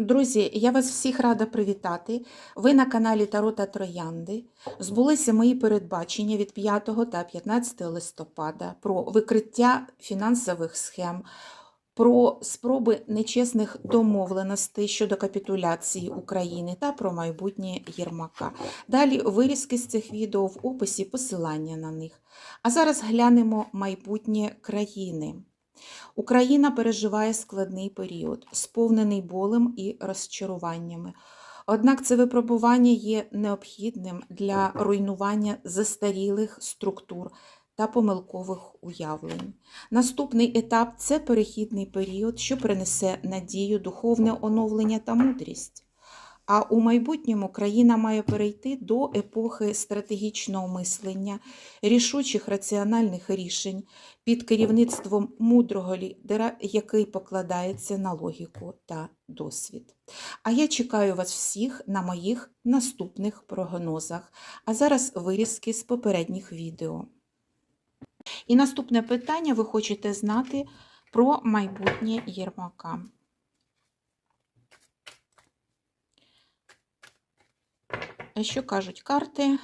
Друзі, я вас всіх рада привітати. Ви на каналі Таро та Троянди. Збулися мої передбачення від 5 та 15 листопада про викриття фінансових схем, про спроби нечесних домовленостей щодо капітуляції України та про майбутнє Єрмака. Далі вирізки з цих відео в описі посилання на них. А зараз глянемо майбутнє країни. Україна переживає складний період, сповнений болем і розчаруваннями. Однак це випробування є необхідним для руйнування застарілих структур та помилкових уявлень. Наступний етап це перехідний період, що принесе надію, духовне оновлення та мудрість. А у майбутньому країна має перейти до епохи стратегічного мислення, рішучих раціональних рішень під керівництвом мудрого лідера, який покладається на логіку та досвід. А я чекаю вас всіх на моїх наступних прогнозах. А зараз вирізки з попередніх відео. І наступне питання ви хочете знати про майбутнє Єрмака. Що кажуть карти?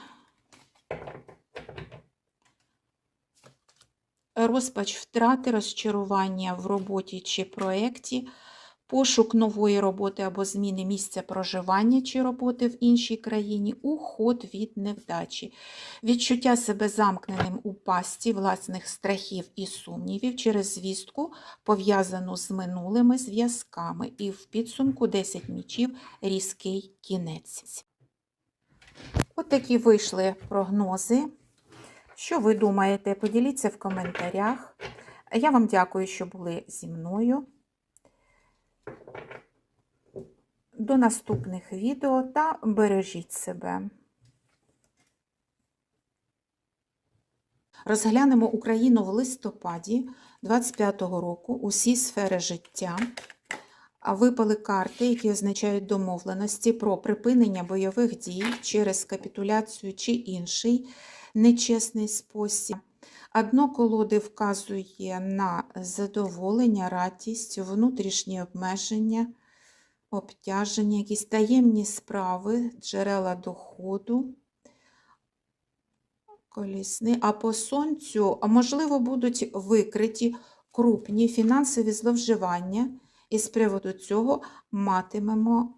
Розпач втрати, розчарування в роботі чи проєкті, пошук нової роботи або зміни місця проживання чи роботи в іншій країні, уход від невдачі, відчуття себе замкненим у пасті власних страхів і сумнівів через звістку, пов'язану з минулими зв'язками, і в підсумку 10 мічів різкий кінець. От такі вийшли прогнози. Що ви думаєте? Поділіться в коментарях. Я вам дякую, що були зі мною. До наступних відео та бережіть себе. Розглянемо Україну в листопаді 25-го року, усі сфери життя. А випали карти, які означають домовленості про припинення бойових дій через капітуляцію чи інший нечесний спосіб. Одно колоди вказує на задоволення, радість, внутрішні обмеження, обтяження, якісь таємні справи, джерела доходу. Колісний. А по сонцю, можливо, будуть викриті крупні фінансові зловживання. І з приводу цього матимемо